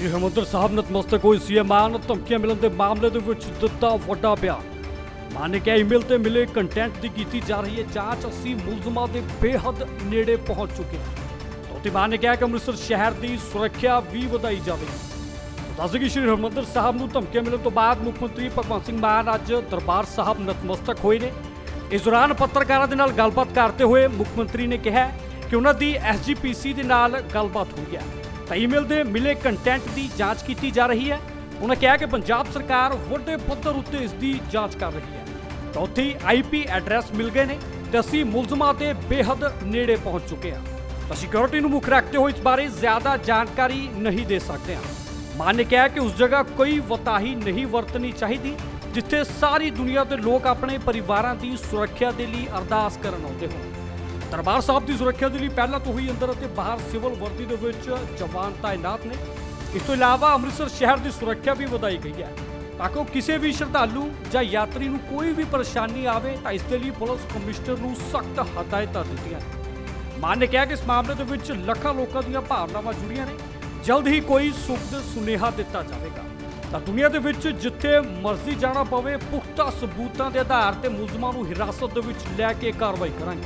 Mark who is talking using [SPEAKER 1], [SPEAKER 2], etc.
[SPEAKER 1] ਸ਼੍ਰੀ ਹਰਿਮੰਦਰ ਸਾਹਿਬ ਨਤਮਸਤਕ ਹੋਏ ਸੀਐਮ ਮਾਨ ਧਮਕੀਆਂ ਮਿਲਣ ਦੇ ਮਾਮਲੇ ਦੇ ਵਿੱਚ ਦਿੱਤਾ ਵੱਡਾ ਬਿਆਨ। ਮਾਨ ਨੇ ਕਿਹਾ ਈਮੇਲ ਤੇ ਮਿਲੇ ਕੰਟੈਂਟ ਦੀ ਕੀਤੀ ਜਾ ਰਹੀ ਹੈ ਜਾਂਚ। ਅਸੀਂ ਮੁਲਜ਼ਮਾਂ ਦੇ ਬੇਹੱਦ ਨੇੜੇ ਪਹੁੰਚ ਚੁੱਕੇ ਹਾਂ। ਤੋਤੀ ਮਾਨ ਨੇ ਕਿਹਾ ਕਿ ਅੰਮ੍ਰਿਤਸਰ ਸ਼ਹਿਰ ਦੀ ਸੁਰੱਖਿਆ ਵੀ ਵਧਾਈ ਜਾਵੇਗੀ। ਦੱਸ ਕਿ ਸ਼੍ਰੀ ਹਰਿਮੰਦਰ ਸਾਹਿਬ ਨੂੰ ਧਮਕੀਆਂ ਮਿਲਣ ਤੋਂ ਬਾਅਦ ਮੁੱਖ ਮੰਤਰੀ ਭਗਵੰਤ ਸਿੰਘ ਮਾਨ ਅੱਜ ਦਰਬਾਰ ਸਾਹਿਬ ਨਤਮਸਤਕ ਹੋਏ ਨੇ। ਇਸ ਦੌਰਾਨ ਪੱਤਰਕਾਰਾਂ ਦੇ ਨਾਲ ਗੱਲਬਾਤ ਕਰਦੇ ਹੋਏ ਮੁੱਖ ਮੰਤਰੀ ਨੇ ਕਿਹਾ ਕਿ ਉਹਨਾਂ ਦੀ ਐਸਜੀਪੀਸੀ ਦੇ ਨਾਲ ਗੱਲਬਾਤ ਹੋਈ ਹੈ। ਈਮੇਲ ਦੇ ਮਿਲੇ ਕੰਟੈਂਟ ਦੀ ਜਾਂਚ ਕੀਤੀ ਜਾ ਰਹੀ ਹੈ। ਉਹਨਾਂ ਕਿਹਾ ਕਿ ਪੰਜਾਬ ਸਰਕਾਰ ਵੱਡੇ ਪੱਧਰ ਉੱਤੇ ਇਸ ਦੀ ਜਾਂਚ ਕਰ ਰਹੀ ਹੈ। ਤਾਂ ਉੱਥੇ ਹੀ ਆਈਪੀ ਐਡਰੈਸ ਮਿਲ ਗਏ ਨੇ ਤੇ ਅਸੀਂ ਮੁਲਜ਼ਮਾਂ ਦੇ ਬੇਹੱਦ ਨੇੜੇ ਪਹੁੰਚ ਚੁੱਕੇ ਹਾਂ। ਤਾਂ ਸਿਕਿਉਰਿਟੀ ਨੂੰ ਮੁੱਖ ਰੱਖਦੇ ਹੋਏ ਇਸ ਬਾਰੇ ਜ਼ਿਆਦਾ ਜਾਣਕਾਰੀ ਨਹੀਂ ਦੇ ਸਕਦੇ ਹਾਂ। ਮਾਨ ਨੇ ਕਿਹਾ ਕਿ ਉਸ ਜਗ੍ਹਾ ਕੋਈ ਵਤਾਹੀ ਨਹੀਂ ਵਰਤਣੀ ਚਾਹੀਦੀ, ਜਿੱਥੇ ਸਾਰੀ ਦੁਨੀਆ ਦੇ ਲੋਕ ਆਪਣੇ ਪਰਿਵਾਰਾਂ ਦੀ ਸੁਰੱਖਿਆ ਦੇ ਲਈ ਅਰਦਾਸ ਕਰਨ ਆਉਂਦੇ ਹੋਣ। ਦਰਬਾਰ ਸਾਹਿਬ ਦੀ ਸੁਰੱਖਿਆ ਦੇ ਲਈ ਪਹਿਲਾਂ ਤੋਂ ਹੀ ਅੰਦਰ ਅਤੇ ਬਾਹਰ ਸਿਵਲ ਵਰਦੀ ਦੇ ਵਿੱਚ ਜਵਾਨ ਤਾਇਨਾਤ ਨੇ। ਇਸ ਤੋਂ ਇਲਾਵਾ ਅੰਮ੍ਰਿਤਸਰ ਸ਼ਹਿਰ ਦੀ ਸੁਰੱਖਿਆ ਵੀ ਵਧਾਈ ਗਈ ਹੈ। ਤਾਂ ਕਿ ਕਿਸੇ ਵੀ ਸ਼ਰਧਾਲੂ ਜਾਂ ਯਾਤਰੀ ਨੂੰ ਕੋਈ ਵੀ ਪਰੇਸ਼ਾਨੀ ਆਵੇ, ਤਾਂ ਇਸ ਦੇ ਲਈ ਪੁਲਿਸ ਕਮਿਸ਼ਨਰ ਨੂੰ ਸਖਤ ਹਦਾਇਤਾਂ ਦਿੱਤੀਆਂ ਮਾਨ ਨੇ ਕਿਹਾ ਕਿ ਇਸ ਮਾਮਲੇ ਦੇ ਵਿੱਚ ਲੱਖਾਂ ਲੋਕਾਂ ਦੀਆਂ ਭਾਵਨਾਵਾਂ ਜੁੜੀਆਂ ਨੇ। ਜਲਦ ਹੀ ਕੋਈ ਸੁਖਦ ਸੁਨੇਹਾ ਦਿੱਤਾ ਜਾਵੇਗਾ। ਤਾਂ ਦੁਨੀਆ ਦੇ ਵਿੱਚ ਜਿੱਥੇ ਮਰਜ਼ੀ ਜਾਣਾ ਪਵੇ, ਪੁਖਤਾ ਸਬੂਤਾਂ ਦੇ ਆਧਾਰ ਤੇ ਮੁਲਜ਼ਮਾਂ ਨੂੰ ਹਿਰਾਸਤ ਦੇ ਵਿੱਚ ਲੈ ਕੇ ਕਾਰਵਾਈ ਕਰਾਂਗੇ।